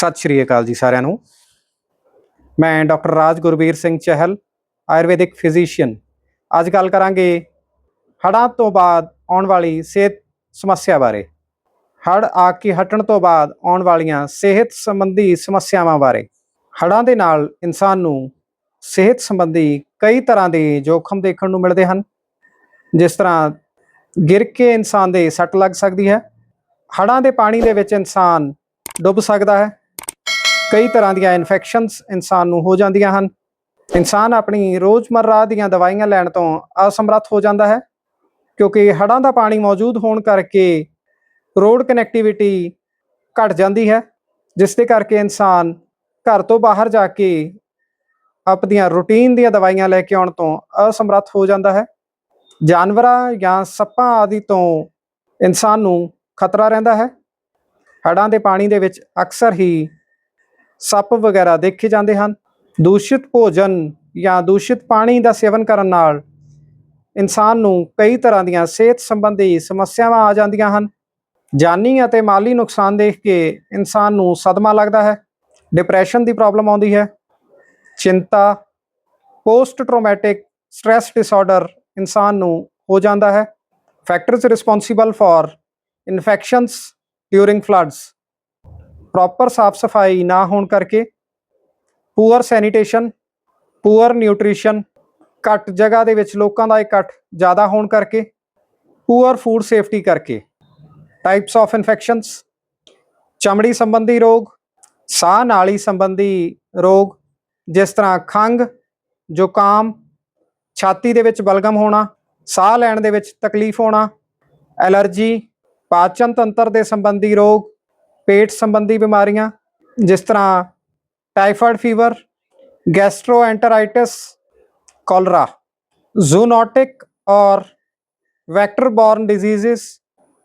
ਸਤਿ ਸ਼੍ਰੀ ਅਕਾਲ ਜੀ ਸਾਰਿਆਂ ਨੂੰ। ਮੈਂ doctor Raj Gurbir Singh Chahal, ayurvedic physician. ਅੱਜ ਗੱਲ ਕਰਾਂਗੇ ਹੜ੍ਹਾਂ ਤੋਂ ਬਾਅਦ ਆਉਣ ਵਾਲੀ ਸਿਹਤ ਸਮੱਸਿਆ ਬਾਰੇ। ਹੜ੍ਹ ਆ ਕੇ ਹਟਣ ਤੋਂ ਬਾਅਦ ਆਉਣ ਵਾਲੀਆਂ ਸਿਹਤ ਸੰਬੰਧੀ ਸਮੱਸਿਆਵਾਂ ਬਾਰੇ। ਹੜ੍ਹਾਂ ਦੇ ਨਾਲ ਇਨਸਾਨ ਨੂੰ ਸਿਹਤ ਸੰਬੰਧੀ ਕਈ ਤਰ੍ਹਾਂ ਦੇ ਜੋਖਮ ਦੇਖਣ ਨੂੰ ਮਿਲਦੇ ਹਨ। ਜਿਸ ਤਰ੍ਹਾਂ ਗਿਰ ਕੇ ਇਨਸਾਨ ਦੇ ਸੱਟ ਲੱਗ ਸਕਦੀ ਹੈ। ਹੜ੍ਹਾਂ ਦੇ ਪਾਣੀ ਦੇ ਵਿੱਚ ਇਨਸਾਨ ਡੁੱਬ ਸਕਦਾ ਹੈ। ਕਈ ਤਰ੍ਹਾਂ ਦੀਆਂ ਇਨਫੈਕਸ਼ਨਸ ਇਨਸਾਨ ਨੂੰ ਹੋ ਜਾਂਦੀਆਂ ਹਨ। ਇਨਸਾਨ ਆਪਣੀ ਰੋਜ਼ਮਰਰਾ ਦੀਆਂ ਦਵਾਈਆਂ ਲੈਣ ਤੋਂ ਅਸਮਰੱਥ ਹੋ ਜਾਂਦਾ ਹੈ, ਕਿਉਂਕਿ ਹੜ੍ਹਾਂ ਦਾ ਪਾਣੀ ਮੌਜੂਦ ਹੋਣ ਕਰਕੇ ਰੋਡ ਕਨੈਕਟੀਵਿਟੀ ਘਟ ਜਾਂਦੀ ਹੈ, ਜਿਸ ਦੇ ਕਰਕੇ ਇਨਸਾਨ ਘਰ ਤੋਂ ਬਾਹਰ ਜਾ ਕੇ ਆਪਣੀਆਂ ਰੂਟੀਨ ਦੀਆਂ ਦਵਾਈਆਂ ਲੈ ਕੇ ਆਉਣ ਤੋਂ ਅਸਮਰੱਥ ਹੋ ਜਾਂਦਾ ਹੈ। ਜਾਨਵਰਾਂ ਜਾਂ ਸੱਪਾਂ ਆਦਿ ਤੋਂ ਇਨਸਾਨ ਨੂੰ ਖਤਰਾ ਰਹਿੰਦਾ ਹੈ। ਹੜ੍ਹਾਂ ਦੇ ਪਾਣੀ ਦੇ ਵਿੱਚ ਅਕਸਰ ਹੀ ਸੱਪ ਵਗੈਰਾ ਦੇਖੇ ਜਾਂਦੇ ਹਨ। ਦੂਸ਼ਿਤ ਭੋਜਨ ਜਾਂ ਦੂਸ਼ਿਤ ਪਾਣੀ ਦਾ ਸੇਵਨ ਕਰਨ ਨਾਲ ਇਨਸਾਨ ਨੂੰ ਕਈ ਤਰ੍ਹਾਂ ਦੀਆਂ ਸਿਹਤ ਸੰਬੰਧੀ ਸਮੱਸਿਆਵਾਂ ਆ ਜਾਂਦੀਆਂ ਹਨ। ਜਾਨੀ ਅਤੇ ਮਾਲੀ ਨੁਕਸਾਨ ਦੇਖ ਕੇ ਇਨਸਾਨ ਨੂੰ ਸਦਮਾ ਲੱਗਦਾ ਹੈ। ਡਿਪਰੈਸ਼ਨ ਦੀ ਪ੍ਰੋਬਲਮ ਆਉਂਦੀ ਹੈ। ਚਿੰਤਾ ਪੋਸਟ ਟਰੋਮੈਟਿਕ ਸਟ੍ਰੈਸ ਡਿਸਆਰਡਰ ਇਨਸਾਨ ਨੂੰ ਹੋ ਜਾਂਦਾ ਹੈ। Factors responsible for infections during floods. Proper ਸਾਫ਼ ਸਫ਼ਾਈ ਨਾ ਹੋਣ ਕਰਕੇ ਪੂਅਰ ਸੈਨੀਟੇਸ਼ਨ ਪੂਅਰ ਨਿਊਟ੍ਰੀਸ਼ਨ ਘੱਟ ਜਗ੍ਹਾ ਦੇ ਵਿੱਚ ਲੋਕਾਂ ਦਾ ਇਕੱਠ ਜ਼ਿਆਦਾ ਹੋਣ ਕਰਕੇ ਪੂਅਰ ਫੂਡ ਸੇਫਟੀ ਕਰਕੇ ਟਾਈਪਸ ਆਫ ਇਨਫੈਕਸ਼ਨਸ ਚਮੜੀ ਸੰਬੰਧੀ ਰੋਗ, ਸਾਹ ਨਾਲੀ ਸੰਬੰਧੀ ਰੋਗ, ਜਿਸ ਤਰ੍ਹਾਂ ਖੰਗ ਜ਼ੁਕਾਮ, ਛਾਤੀ ਦੇ ਵਿੱਚ ਬਲਗਮ ਹੋਣਾ, ਸਾਹ ਲੈਣ ਦੇ ਵਿੱਚ ਤਕਲੀਫ ਹੋਣਾ, ਐਲਰਜੀ, ਪਾਚਨ ਤੰਤਰ ਦੇ ਸੰਬੰਧੀ ਰੋਗ ਪੇਟ ਸੰਬੰਧੀ ਬਿਮਾਰੀਆਂ, ਜਿਸ ਤਰ੍ਹਾਂ ਟਾਈਫਾਇਡ ਫੀਵਰ, ਗੈਸਟ੍ਰੋਐਂਟਰਾਈਟਿਸ, ਕੋਲਰਾ, ਜ਼ੂਨੋਟਿਕ ਔਰ ਵੈਕਟਰ ਬੋਰਨ ਡਿਜ਼ੀਜ਼ਸ,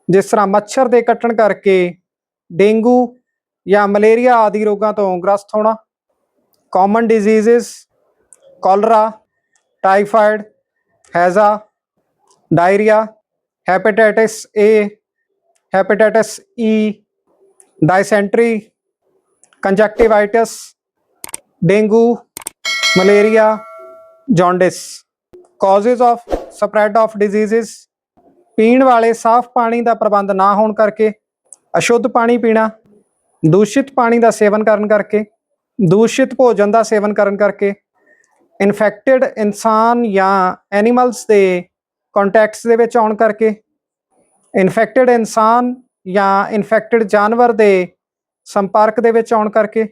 ਜਿਸ ਤਰ੍ਹਾਂ ਮੱਛਰ ਦੇ ਕੱਟਣ ਕਰਕੇ ਡੇਂਗੂ ਜਾਂ ਮਲੇਰੀਆ ਆਦਿ ਰੋਗਾਂ ਤੋਂ ਗ੍ਰਸਤ ਹੋਣਾ, common diseases, cholera, typhoid, ਹੈਜ਼ਾ, diarrhoea, hepatitis A hepatitis E dysentery conjunctivitis dengue malaria jaundice causes of spread of diseases ਪੀਣ ਵਾਲੇ ਸਾਫ਼ ਪਾਣੀ ਦਾ ਪ੍ਰਬੰਧ ਨਾ ਹੋਣ ਕਰਕੇ, ਅਸ਼ੁੱਧ ਪਾਣੀ ਪੀਣਾ, ਦੂਸ਼ਿਤ ਪਾਣੀ ਦਾ ਸੇਵਨ ਕਰਨ ਕਰਕੇ, ਦੂਸ਼ਿਤ ਭੋਜਨ ਦਾ ਸੇਵਨ ਕਰਨ ਕਰਕੇ ਇਨਫੈਕਟਡ ਇਨਸਾਨ ਜਾਂ ਐਨੀਮਲਸ ਦੇ ਕੰਟੈਕਟਸ ਦੇ ਵਿੱਚ ਆਉਣ ਕਰਕੇ ਇਨਫੈਕਟਡ ਇਨਸਾਨ ਜਾਂ ਇਨਫੈਕਟਡ ਜਾਨਵਰ ਦੇ ਸੰਪਰਕ ਦੇ ਵਿੱਚ ਆਉਣ ਕਰਕੇ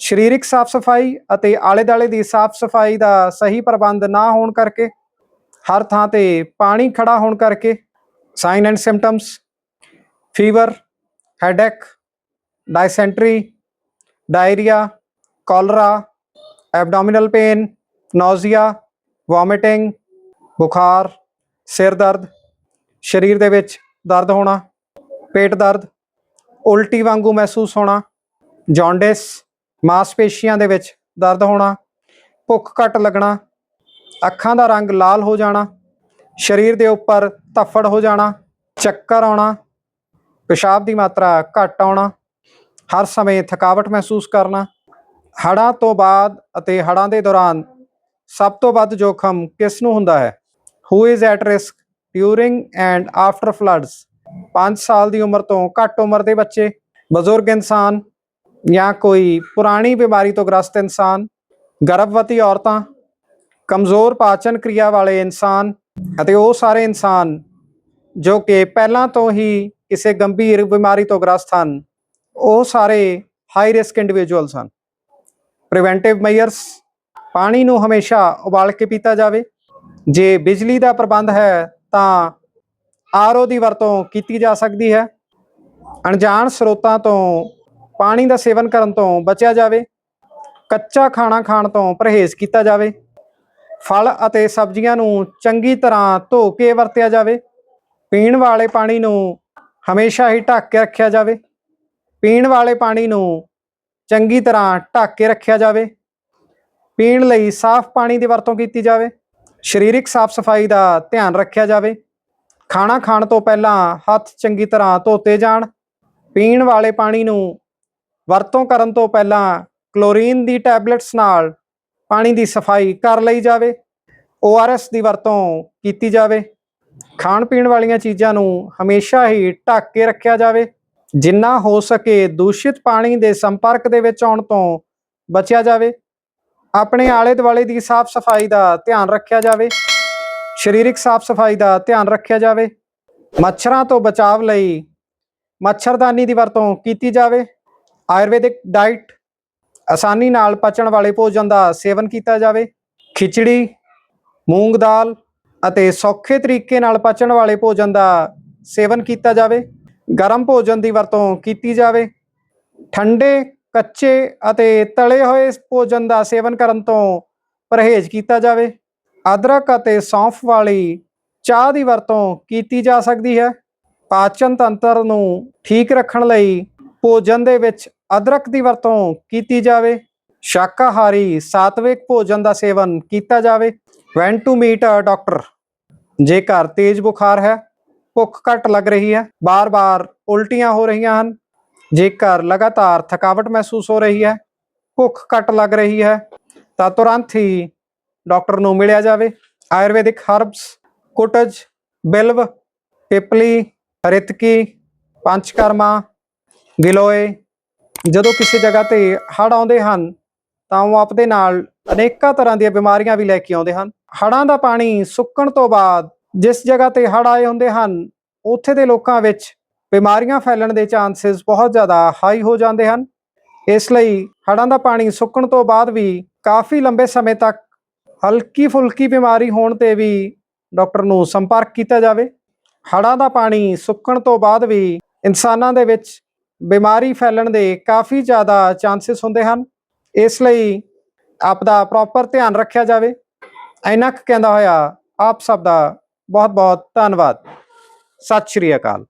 ਸਰੀਰਕ ਸਾਫ਼ ਸਫ਼ਾਈ ਅਤੇ ਆਲੇ-ਦਾਲੇ ਦੀ ਸਾਫ਼ ਸਫ਼ਾਈ ਦਾ ਸਹੀ ਪ੍ਰਬੰਧ ਨਾ ਹੋਣ ਕਰਕੇ, ਹਰ ਥਾਂ ਤੇ ਪਾਣੀ ਖੜਾ ਹੋਣ ਕਰਕੇ sign and symptoms fever headache dysentery diarrhoea cholera abdominal pain nausea vomiting ਬੁਖਾਰ, ਸਿਰ ਦਰਦ, ਸਰੀਰ ਦੇ ਵਿੱਚ ਦਰਦ ਹੋਣਾ। ਪੇਟ ਦਰਦ, ਉਲਟੀ ਵਾਂਗੂ ਮਹਿਸੂਸ ਹੋਣਾ, ਜੌਂਡਿਸ, ਮਾਸਪੇਸ਼ੀਆਂ ਦੇ ਵਿੱਚ ਦਰਦ ਹੋਣਾ, ਭੁੱਖ ਘਟ ਲੱਗਣਾ, ਅੱਖਾਂ ਦਾ ਰੰਗ ਲਾਲ ਹੋ ਜਾਣਾ, ਸਰੀਰ ਦੇ ਉੱਪਰ ਧੱਫੜ ਹੋ ਜਾਣਾ, ਚੱਕਰ ਆਉਣਾ, ਪਿਸ਼ਾਬ ਦੀ ਮਾਤਰਾ ਘਟ ਆਉਣਾ, ਹਰ ਸਮੇਂ ਥਕਾਵਟ ਮਹਿਸੂਸ ਕਰਨਾ, ਹੜ੍ਹਾਂ ਤੋਂ ਬਾਅਦ ਅਤੇ ਹੜ੍ਹਾਂ ਦੇ ਦੌਰਾਨ ਸਭ ਤੋਂ ਵੱਧ ਜੋਖਮ ਕਿਸ ਨੂੰ ਹੁੰਦਾ ਹੈ? Who is at risk during and after floods 5 ਸਾਲ ਦੀ ਉਮਰ ਤੋਂ ਘੱਟ ਉਮਰ ਦੇ ਬੱਚੇ, ਬਜ਼ੁਰਗ ਇਨਸਾਨ ਜਾਂ ਕੋਈ ਪੁਰਾਣੀ ਬਿਮਾਰੀ ਤੋਂ ਗ੍ਰਸਤ ਇਨਸਾਨ, ਗਰਭਵਤੀ ਔਰਤਾਂ, ਕਮਜ਼ੋਰ ਪਾਚਨ ਕਿਰਿਆ ਵਾਲੇ ਇਨਸਾਨ ਅਤੇ ਉਹ ਸਾਰੇ ਇਨਸਾਨ ਜੋ ਕਿ ਪਹਿਲਾਂ ਤੋਂ ਹੀ ਕਿਸੇ ਗੰਭੀਰ ਬਿਮਾਰੀ ਤੋਂ ਗ੍ਰਸਤ ਹਨ, ਉਹ ਸਾਰੇ ਹਾਈ ਰਿਸਕ ਇੰਡੀਵਿਜੂਅਲਸ ਹਨ। ਪ੍ਰੀਵੈਂਟਿਵ ਮੈਜਰਸ ਪਾਣੀ ਨੂੰ ਹਮੇਸ਼ਾ ਉਬਾਲ ਕੇ ਪੀਤਾ ਜਾਵੇ। ਜੇ ਬਿਜਲੀ ਦਾ ਪ੍ਰਬੰਧ ਹੈ ਤਾਂ ਆਰਓ ਦੀ ਵਰਤੋਂ ਕੀਤੀ ਜਾ ਸਕਦੀ ਹੈ। ਅਣਜਾਣ ਸਰੋਤਾਂ ਤੋਂ ਪਾਣੀ ਦਾ ਸੇਵਨ ਕਰਨ ਤੋਂ ਬਚਿਆ ਜਾਵੇ। ਕੱਚਾ ਖਾਣਾ ਖਾਣ ਤੋਂ ਪਰਹੇਜ਼ ਕੀਤਾ ਜਾਵੇ। ਫਲ ਅਤੇ ਸਬਜ਼ੀਆਂ ਨੂੰ ਚੰਗੀ ਤਰ੍ਹਾਂ ਧੋ ਕੇ ਵਰਤਿਆ ਜਾਵੇ। ਪੀਣ ਵਾਲੇ ਪਾਣੀ ਨੂੰ ਹਮੇਸ਼ਾ ਹੀ ਢੱਕ ਕੇ ਰੱਖਿਆ ਜਾਵੇ। ਪੀਣ ਵਾਲੇ ਪਾਣੀ ਨੂੰ ਚੰਗੀ ਤਰ੍ਹਾਂ ਢੱਕ ਕੇ ਰੱਖਿਆ ਜਾਵੇ। ਪੀਣ ਲਈ ਸਾਫ਼ ਪਾਣੀ ਦੀ ਵਰਤੋਂ ਕੀਤੀ ਜਾਵੇ। ਸਰੀਰਕ ਸਾਫ਼ ਸਫ਼ਾਈ ਦਾ ਧਿਆਨ ਰੱਖਿਆ ਜਾਵੇ। ਖਾਣਾ ਖਾਣ ਤੋਂ ਪਹਿਲਾਂ ਹੱਥ ਚੰਗੀ ਤਰ੍ਹਾਂ ਧੋਤੇ ਜਾਣ, ਪੀਣ ਵਾਲੇ ਪਾਣੀ ਨੂੰ ਵਰਤੋਂ ਕਰਨ ਤੋਂ ਪਹਿਲਾਂ ਕਲੋਰੀਨ ਦੀ ਟੈਬਲੇਟਸ ਨਾਲ ਪਾਣੀ ਦੀ ਸਫ਼ਾਈ ਕਰ ਲਈ ਜਾਵੇ ORS ਦੀ ਵਰਤੋਂ ਕੀਤੀ ਜਾਵੇ। ਖਾਣ ਪੀਣ ਵਾਲੀਆਂ ਚੀਜ਼ਾਂ ਨੂੰ ਹਮੇਸ਼ਾ ਹੀ ਢੱਕ ਕੇ ਰੱਖਿਆ ਜਾਵੇ। ਜਿੰਨਾ ਹੋ ਸਕੇ ਦੂਸ਼ਿਤ ਪਾਣੀ ਦੇ ਸੰਪਰਕ ਦੇ ਵਿੱਚ ਆਉਣ ਤੋਂ ਬਚਿਆ ਜਾਵੇ। ਆਪਣੇ ਆਲੇ ਦੁਆਲੇ ਦੀ ਸਾਫ਼ ਸਫ਼ਾਈ ਦਾ ਧਿਆਨ ਰੱਖਿਆ ਜਾਵੇ। ਸਰੀਰਕ ਸਾਫ਼ ਸਫ਼ਾਈ ਦਾ ਧਿਆਨ ਰੱਖਿਆ ਜਾਵੇ। ਮੱਛਰਾਂ ਤੋਂ ਬਚਾਵ ਲਈ ਮੱਛਰਦਾਨੀ ਦੀ ਵਰਤੋਂ ਕੀਤੀ ਜਾਵੇ। ਆਯੁਰਵੈਦਿਕ ਡਾਈਟ ਆਸਾਨੀ ਨਾਲ ਪਚਣ ਵਾਲੇ ਭੋਜਨ ਦਾ ਸੇਵਨ ਕੀਤਾ ਜਾਵੇ। ਖਿਚੜੀ, ਮੂੰਗ ਦਾਲ ਅਤੇ ਸੌਖੇ ਤਰੀਕੇ ਨਾਲ ਪਚਣ ਵਾਲੇ ਭੋਜਨ ਦਾ ਸੇਵਨ ਕੀਤਾ ਜਾਵੇ। ਗਰਮ ਭੋਜਨ ਦੀ ਵਰਤੋਂ ਕੀਤੀ ਜਾਵੇ। ਠੰਡੇ, ਕੱਚੇ ਅਤੇ ਤਲੇ ਹੋਏ ਭੋਜਨ ਦਾ ਸੇਵਨ ਕਰਨ ਤੋਂ ਪਰਹੇਜ਼ ਕੀਤਾ ਜਾਵੇ। ਅਦਰਕ ਅਤੇ ਸੌਂਫ ਵਾਲੀ ਚਾਹ ਦੀ ਵਰਤੋਂ ਕੀਤੀ ਜਾ ਸਕਦੀ ਹੈ। ਪਾਚਨ ਤੰਤਰ ਨੂੰ ਠੀਕ ਰੱਖਣ ਲਈ ਭੋਜਨ ਦੇ ਵਿੱਚ ਅਦਰਕ ਦੀ ਵਰਤੋਂ ਕੀਤੀ ਜਾਵੇ। ਸ਼ਾਕਾਹਾਰੀ ਸਾਤਵਿਕ ਭੋਜਨ ਦਾ ਸੇਵਨ ਕੀਤਾ ਜਾਵੇ। When to meet a doctor. ਜੇਕਰ ਤੇਜ਼ ਬੁਖਾਰ ਹੈ, ਭੁੱਖ ਘੱਟ ਲੱਗ ਰਹੀ ਹੈ, ਬਾਰ-ਬਾਰ ਉਲਟੀਆਂ ਹੋ ਰਹੀਆਂ ਹਨ। ਜੇਕਰ ਲਗਾਤਾਰ ਥਕਾਵਟ ਮਹਿਸੂਸ ਹੋ ਰਹੀ ਹੈ, ਭੁੱਖ ਘੱਟ ਲੱਗ ਰਹੀ ਹੈ, ਤਾਂ ਤੁਰੰਤ ਹੀ ਡਾਕਟਰ ਨੂੰ ਮਿਲਿਆ ਜਾਵੇ। ਆਯੁਰਵੈਦਿਕ ਹਰਬਸ, ਕੁਟਜ, ਬਿਲਵ, ਪਿਪਲੀ, ਰਿਤਕੀ, ਪੰਚਕਰਮਾ, ਗਿਲੋਏ, ਜਦੋਂ ਕਿਸੇ ਜਗ੍ਹਾ ਤੇ ਹੜ੍ਹ ਆਉਂਦੇ ਹਨ, ਤਾਂ ਉਹ ਆਪਦੇ ਨਾਲ ਅਨੇਕਾਂ ਤਰ੍ਹਾਂ ਦੀਆਂ ਬਿਮਾਰੀਆਂ ਵੀ ਲੈ ਕੇ ਆਉਂਦੇ ਹਨ। ਹੜ੍ਹਾਂ ਦਾ ਪਾਣੀ ਸੁੱਕਣ ਤੋਂ ਬਾਅਦ ਜਿਸ ਜਗ੍ਹਾ ਤੇ ਹੜ੍ਹ ਆਏ ਹੁੰਦੇ ਹਨ, ਉੱਥੇ ਦੇ ਲੋਕਾਂ ਵਿੱਚ ਬਿਮਾਰੀਆਂ ਫੈਲਣ ਦੇ ਚਾਂਸਸ ਬਹੁਤ ਜ਼ਿਆਦਾ ਹਾਈ ਹੋ ਜਾਂਦੇ ਹਨ। ਇਸ ਲਈ ਹੜ੍ਹਾਂ ਦਾ ਪਾਣੀ ਸੁੱਕਣ ਤੋਂ ਬਾਅਦ ਵੀ ਕਾਫੀ ਲੰਬੇ ਸਮੇਂ ਤੱਕ ਹਲਕੀ ਫੁਲਕੀ ਬਿਮਾਰੀ ਹੋਣ ਤੇ ਵੀ ਡਾਕਟਰ ਨੂੰ ਸੰਪਰਕ ਕੀਤਾ ਜਾਵੇ। ਹੜ੍ਹਾਂ ਦਾ ਪਾਣੀ ਸੁੱਕਣ ਤੋਂ ਬਾਅਦ ਵੀ ਇਨਸਾਨਾਂ ਦੇ ਵਿੱਚ ਬਿਮਾਰੀ ਫੈਲਣ ਦੇ ਕਾਫੀ ਜ਼ਿਆਦਾ ਚਾਂਸਸ ਹੁੰਦੇ ਹਨ। ਇਸ ਲਈ ਆਪ ਦਾ ਪ੍ਰੋਪਰ ਧਿਆਨ ਰੱਖਿਆ ਜਾਵੇ। ਇੰਨਾ ਕੁ ਕਹਿੰਦਾ ਹੋਇਆ, ਆਪ ਸਭ ਦਾ ਬਹੁਤ ਬਹੁਤ ਧੰਨਵਾਦ। ਸਤਿ ਸ਼੍ਰੀ ਅਕਾਲ।